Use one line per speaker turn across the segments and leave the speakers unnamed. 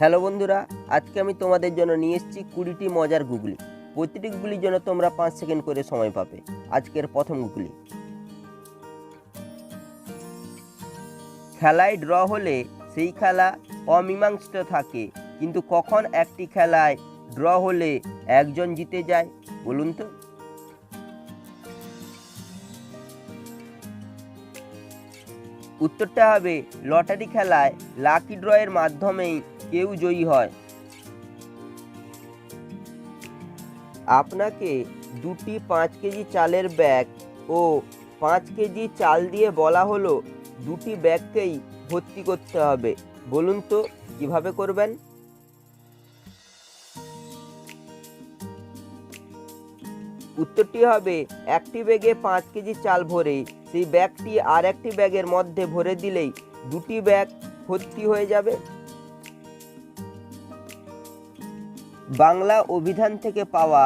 Hello বন্ধুরা, আজকে আমি তোমাদের জন্য নিয়ে এসেছি কুড়িটি মজার গুগলি। প্রতিটি গুগলির জন্য তোমরা পাঁচ সেকেন্ড করে সময় পাবে আজকের প্রথম গুগলি। খেলায় ড্র হলে সেই খেলা অমীমাংসিত থাকে, কিন্তু কখন একটি খেলায় ড্র হলে একজন জিতে যায়, বলুন তো? উত্তরটা হবে, লটারি খেলায় লাকি ড্রয়ের মাধ্যমেই কেউ জয়ী হয়। আপনাকে দুটি পাঁচ কেজি চালের ব্যাগ ও পাঁচ কেজি চাল দিয়ে বলা হলো, দুটি ব্যাগকেই ভর্তি করতে হবে। বলুন তো, কীভাবে করবেন? উত্তরটি হবে, একটি ব্যাগে পাঁচ কেজি চাল ভরে সেই ব্যাগটি আর একটি ব্যাগের মধ্যে ভরে দিলেই দুটি ব্যাগ ভর্তি হয়ে যাবে। বাংলা অভিধান থেকে পাওয়া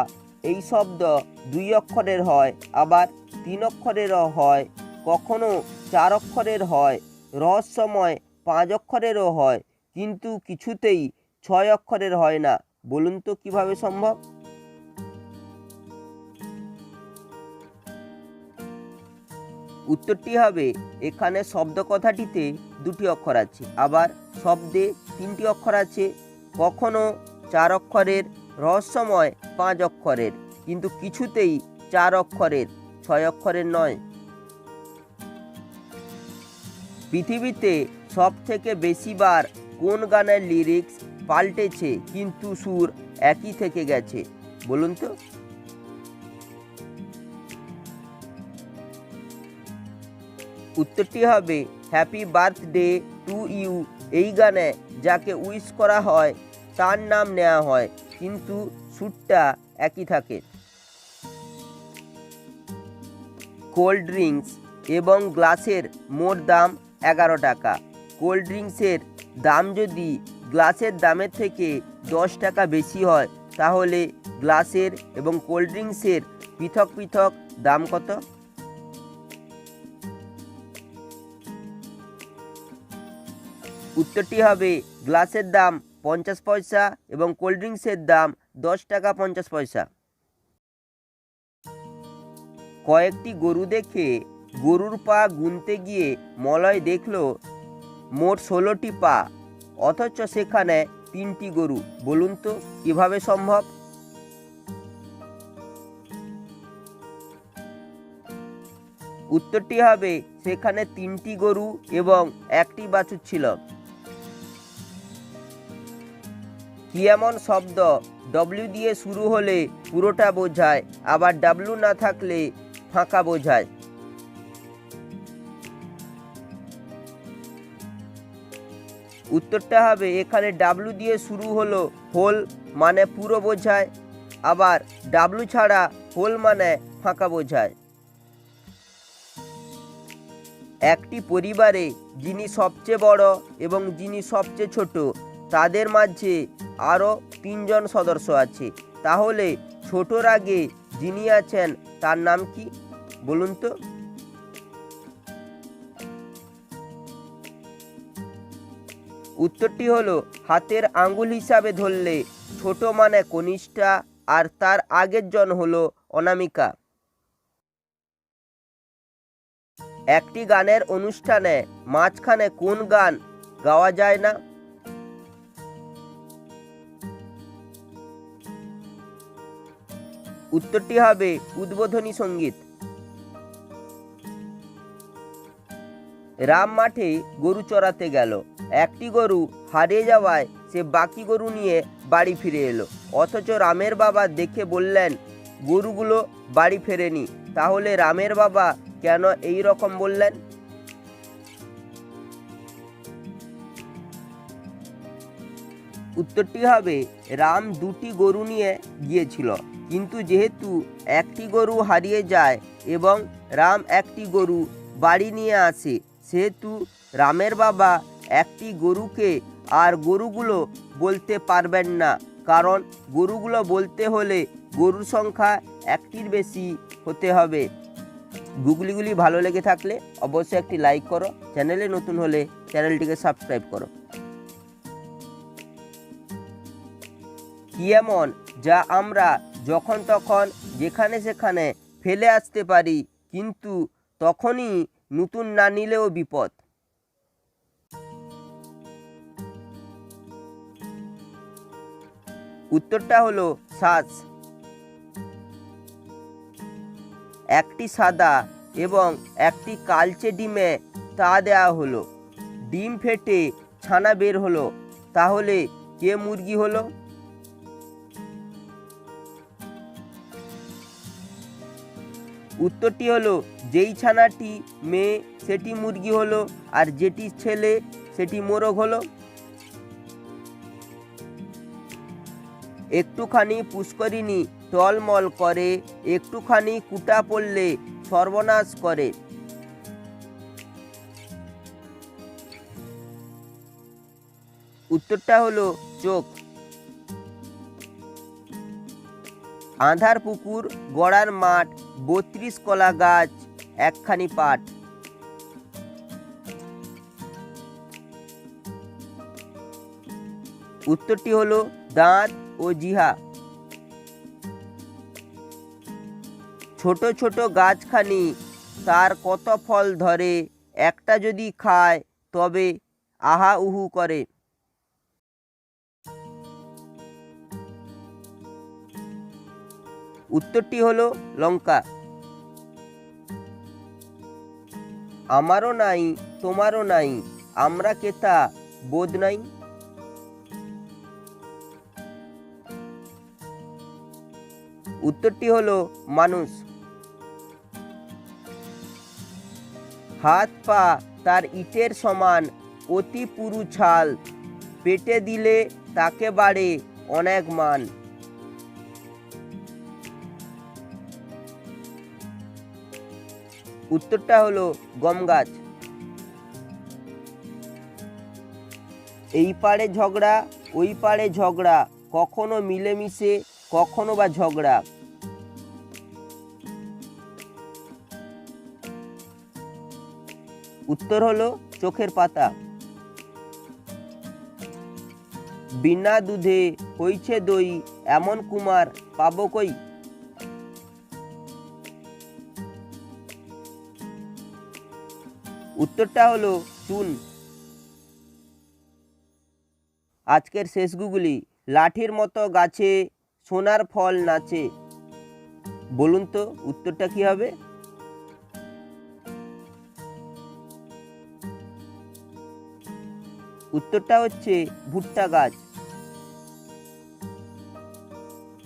এই শব্দ দুই অক্ষরের হয়, আবার তিন অক্ষরেরও হয়, কখনো চার অক্ষরের হয়, রহস্যময় পাঁচ অক্ষরেরও হয়, কিন্তু কিছুতেই ছয় অক্ষরের হয় না। বলুন তো কীভাবে সম্ভব? উত্তরটি হবে, এখানে শব্দ কথাটিতে দুটি অক্ষর আছে। আবার শব্দে তিনটি অক্ষর আছে, কখনো চার অক্ষরের, রহস্যময় পাঁচ অক্ষরের, কিন্তু কিছুতেই চার অক্ষরের, ছয় অক্ষরের নয়। পৃথিবীতে সব থেকে বেশিবার কোন গানের লিরিক্স পাল্টেছে, কিন্তু সুর একই থেকে গেছে? বলুন তো। উত্তরটি হবে হ্যাপি বার্থডে টু ইউ এই গানে যাকে উইশ করা হয়, তার নাম নেওয়া হয়, কিন্তু সুরটা একই থাকে। কোল্ড ড্রিঙ্কস এবং গ্লাসের মোট দাম এগারো টাকা। কোল্ড ড্রিঙ্কসের দাম যদি গ্লাসের দামের থেকে দশ টাকা বেশি হয়, তাহলে গ্লাসের এবং কোল্ড ড্রিঙ্কসের পৃথক পৃথক দাম কত? উত্তরটি হবে গ্লাসের দাম পঞ্চাশ পয়সা এবং কোল্ড ড্রিঙ্কসের দাম দশ টাকা পঞ্চাশ পয়সা। কয়েকটি গরু দেখে গরুর পা গুনতে গিয়ে মলয় দেখল, মোট ষোলোটি পা। অথচ সেখানে তিনটি গরু। বলুন তো, কীভাবে সম্ভব? উত্তরটি হবে, সেখানে তিনটি গরু এবং একটি বাছুর ছিল। কি এমন শব্দ? ডব্লিউ দিয়ে শুরু হলে পুরোটা বোঝায়, আবার ডাব্লু না থাকলে ফাঁকা বোঝায়। উত্তরটা হবে, এখানে ডাব্লু দিয়ে শুরু হলো হোল মানে পুরো বোঝায়, আবার ডাব্লু ছাড়া হোল মানে ফাঁকা বোঝায়। একটি পরিবারে যিনি সবচেয়ে বড় এবং যিনি সবচেয়ে ছোট তাদের মাঝে আরও তিনজন সদস্য আছে। তাহলে ছোটর আগে যিনি আছেন, তার নাম কি? বলুন তো। উত্তরটি হলো, হাতের আঙ্গুল হিসাবে ধরলে ছোট মানে কনিষ্ঠা, আর তার আগের জন হলো অনামিকা। একটি গানের অনুষ্ঠানে মাঝখানে কোন গান গাওয়া যায় না? উত্তরটি হবে উদ্বোধনী সংগীত। রাম মাঠে গরু চড়াতে গেল। একটি গরু হারিয়ে যাওয়ায় সে বাকি গরু নিয়ে বাড়ি ফিরে এলো। অথচ রামের বাবা দেখে বললেন, গরুগুলো বাড়ি ফেরেনি। তাহলে রামের বাবা কেন এই রকম বললেন? উত্তরটি হবে, রাম দুটি গরু নিয়ে গিয়েছিল। কিন্তু যেহেতু একটি গরু হারিয়ে যায় এবং রাম একটি গরু বাড়ি নিয়ে আসে, সেহেতু রামের বাবা একটি গরুকে আর গরুগুলো বলতে পারবেন না। কারণ গরুগুলো বলতে হলে গরুর সংখ্যা একটির বেশি হতে হবে। গুগলিগুলি ভালো লেগে থাকলে অবশ্যই একটি লাইক করো, চ্যানেলে নতুন হলে চ্যানেলটিকে সাবস্ক্রাইব করো। কি এমন যা আমরা যখন তখন যেখানে সেখানে ফেলে আসতে পারি, কিন্তু তখনই নতুন না নিলেও বিপদ। উত্তরটা হলো শ্বাস একটি সাদা এবং একটি কালচে ডিমে তা দেওয়া হলো। ডিম ফেটে ছানা বের হলো। তাহলে কে মুরগি হলো? উত্তরটি হলো, যেই ছানাটি মেয়ে, সেটি মুরগি হলো, আর যেটি ছেলে, সেটি মোরগ হলো। একটুখানি পুষ্করিণী টলমল করে, একটুখানি কুটা পড়লে সর্বনাশ করে। উত্তরটা হলো, চোখ। আধার পুকুর, গড়ার মাঠ, বত্রিশ কলা গাছ, একখানি পাট। উত্তরটি হলো দাঁত ও জিহা। ছোট ছোট গাছখানি, তার কত ফল ধরে, একটা যদি খায়, তবে আহা উহু করে। উত্তরটি হলো লঙ্কা। আমারও নাই, তোমারও নাই, আমরা কেতা বোধ নাই? উত্তরটি হলো মানুষ। হাত পা তার ইটের সমান, অতি পুরু ছাল, পেটে দিলে তাকে বাড়ে অনেক মান। উত্তরটা হলো গম গাছ। এই পাড়ে ঝগড়া, ওই পাড়ে ঝগড়া, কখনো মিলেমিশে, কখনো বা ঝগড়া। উত্তর হলো চোখের পাতা। বিনা দুধে হইছে দই, এমন কুমার পাবো কই? উত্তরটা হলো চুন। আজকের শেষ গুগলি, লাঠির মতো গাছে সোনার ফল নাচে। বলুন তো, উত্তরটা কি হবে? উত্তরটা হচ্ছে ভুট্টা গাছ।